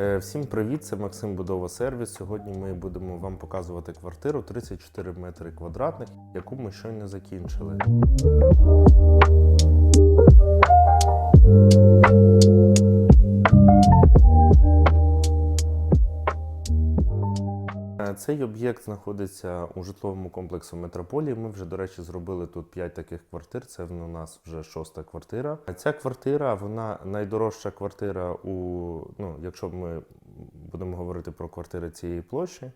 Е, Всім привіт, це Максим Будова Сервіс. Сьогодні ми будемо вам показувати квартиру 34 метри квадратних, яку ми щойно закінчили. Цей об'єкт знаходиться у житловому комплексу Метрополії. Ми вже, до речі, зробили тут 5 таких квартир. Це у нас вже шоста квартира. А Ця квартира, вона найдорожча квартира у ну, якщо ми будемо говорити про квартири цієї площі.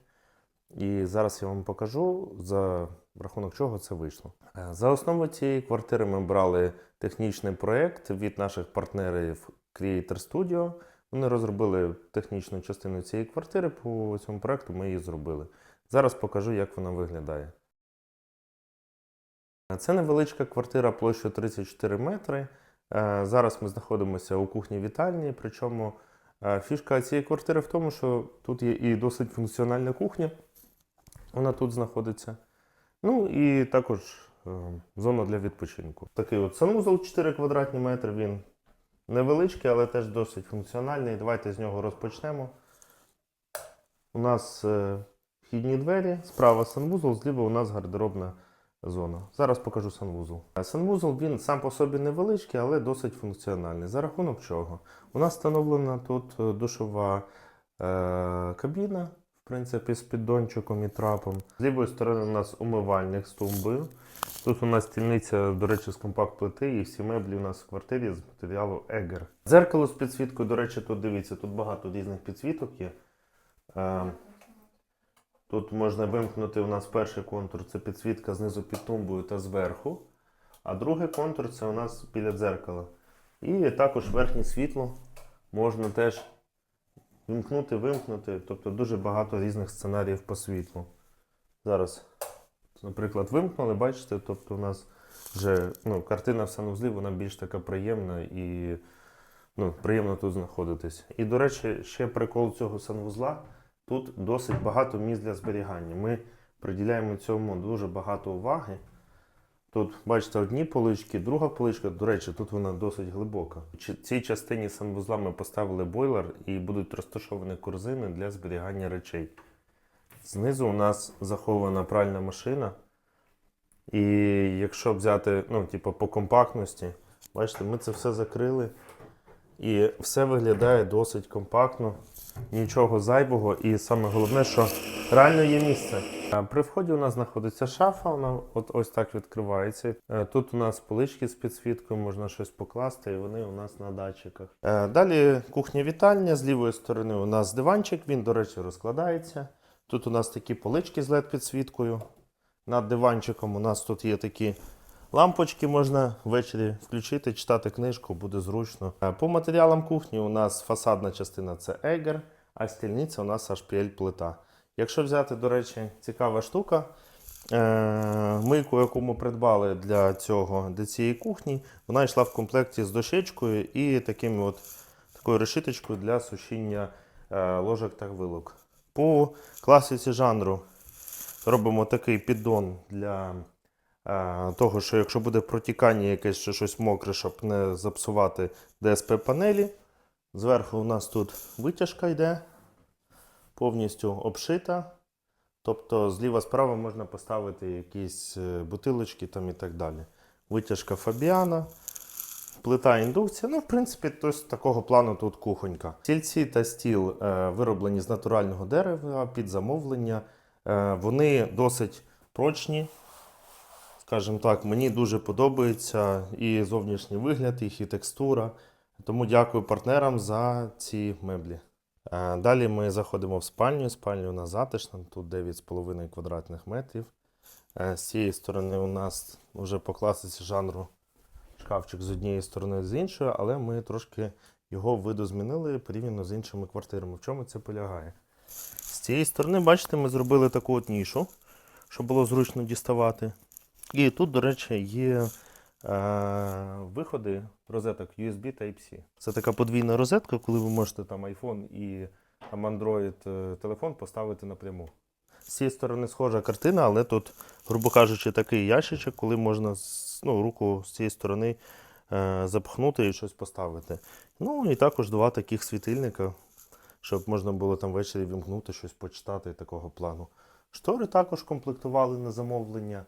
І зараз я вам покажу, за рахунок чого це вийшло. Е, За основу цієї квартири ми брали технічний проєкт від наших партнерів Creator Studio. Вони розробили технічну частину цієї квартири. По цьому проєкту ми її зробили. Зараз покажу, як вона виглядає. Це невеличка квартира площею 34 метри. Е, Зараз ми знаходимося у кухні вітальні. Причому е, фішка цієї квартири в тому, що тут є і досить функціональна кухня. Вона тут знаходиться. Ну і також е, зона для відпочинку. Такий от санузел 4 квадратні метри. Він невеличкий, але теж досить функціональний. Давайте з нього розпочнемо. У нас е, вхідні двері, справа санвузол, зліва у нас гардеробна зона. Зараз покажу санвузол. Е, Санвузол він сам по собі невеличкий, але досить функціональний. За рахунок чого? У нас встановлена тут е, душова кабіна, в принципі, з піддончиком і трапом. З лівої сторони у нас умивальник з тумбою. Тут у нас стільниця, до речі, з компакт-плити, і всі меблі у нас в квартирі з матеріалу Егер. Дзеркало з підсвіткою, до речі, тут дивіться, тут багато різних підсвіток є. Е, Тут можна вимкнути у нас перший контур це підсвітка знизу під тумбою та зверху. А другий контур це у нас біля дзеркала. І також верхнє світло можна теж вимкнути, вимкнути. Тобто дуже багато різних сценаріїв по світлу. Зараз, наприклад, вимкнули, бачите, тобто у нас вже ну, картина в санузлі, вона більш така приємна і ну, приємно тут знаходитись. І, до речі, ще прикол цього санвузла. Тут досить багато місць для зберігання. Ми приділяємо цьому дуже багато уваги. Тут, бачите, одні полички, друга поличка, до речі, тут вона досить глибока. В цій частині санвузла ми поставили бойлер і будуть розташовані корзини для зберігання речей. Знизу у нас захована пральна машина. І якщо взяти, ну, типу, по компактності, бачите, ми це все закрили. І все виглядає досить компактно, нічого зайвого. І саме головне, що реально є місце. При вході у нас знаходиться шафа, вона от ось так відкривається. Е, Тут у нас полички з підсвіткою, можна щось покласти, і вони у нас на датчиках. Е, Далі кухня-вітальня. З лівої сторони у нас диванчик, він, до речі, розкладається. Тут у нас такі полички з led підсвіткою. Над диванчиком у нас тут є такі лампочки, можна ввечері включити, читати книжку, буде зручно. Е, По матеріалам кухні у нас фасадна частина це Егер, а стільниця у нас HPL плита. Якщо взяти, до речі, цікава штука. е, Мийку, яку ми придбали для цього для цієї кухні, вона йшла в комплекті з дощечкою і таким от, такою решіточкою для сушіння е, ложок та вилок. По класиці жанру робимо такий піддон для е, того, що якщо буде протікання якесь чи щось мокре, щоб не запсувати ДСП панелі. Зверху у нас тут витяжка йде, повністю обшита. Тобто зліва справа можна поставити якісь е, бутилочки там і так далі. Витяжка Фабіана, плита індукція. Ну, в принципі, то з такого плану тут кухонька. Стільці та стіл е, вироблені з натурального дерева під замовлення. Е, вони досить прочні. Скажімо так, мені дуже подобається і зовнішній вигляд, їх і текстура. Тому дякую партнерам за ці меблі. Е, Далі ми заходимо в спальню. Спальня у нас затишна, тут 9,5 квадратних метрів. Е, З цієї сторони у нас вже по класиці жанру шкафчик з однієї сторони, з іншої, але ми трошки його видозмінили порівняно з іншими квартирами. В чому це полягає? З цієї сторони, бачите, ми зробили таку от нішу, щоб було зручно діставати. І тут, до речі, є виходи розеток USB Type-C. Це така подвійна розетка, коли ви можете там iPhone і там Android е, телефон поставити напряму. З цієї сторони схожа картина, але тут, грубо кажучи, такий ящичок, коли можна ну, руку з цієї сторони е, запхнути і щось поставити. Ну і також два таких світильника, щоб можна було там ввечері вімкнути щось почитати такого плану. Штори також комплектували на замовлення.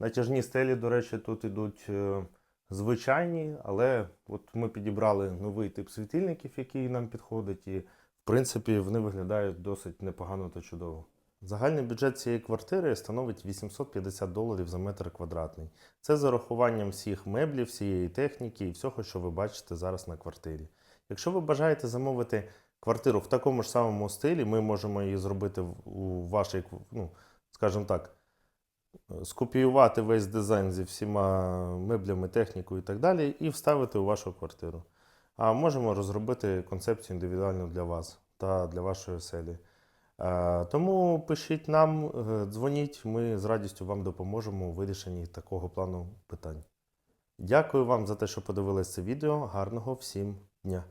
Натяжні стелі, до речі, тут ідуть е, звичайні, але от ми підібрали новий тип світильників, який нам підходить, і в принципі вони виглядають досить непогано та чудово. Загальний бюджет цієї квартири становить 850 доларів за метр квадратний. Це з урахуванням всіх меблів, всієї техніки і всього, що ви бачите зараз на квартирі. Якщо ви бажаєте замовити квартиру в такому ж самому стилі, ми можемо її зробити у вашій, ну, скажімо так, скопіювати весь дизайн зі всіма меблями, технікою і так далі, і вставити у вашу квартиру. А можемо розробити концепцію індивідуально для вас та для вашої оселі. Е, Тому пишіть нам, е, дзвоніть, ми з радістю вам допоможемо у вирішенні такого плану питань. Дякую вам за те, що подивилися це відео. Гарного всім дня!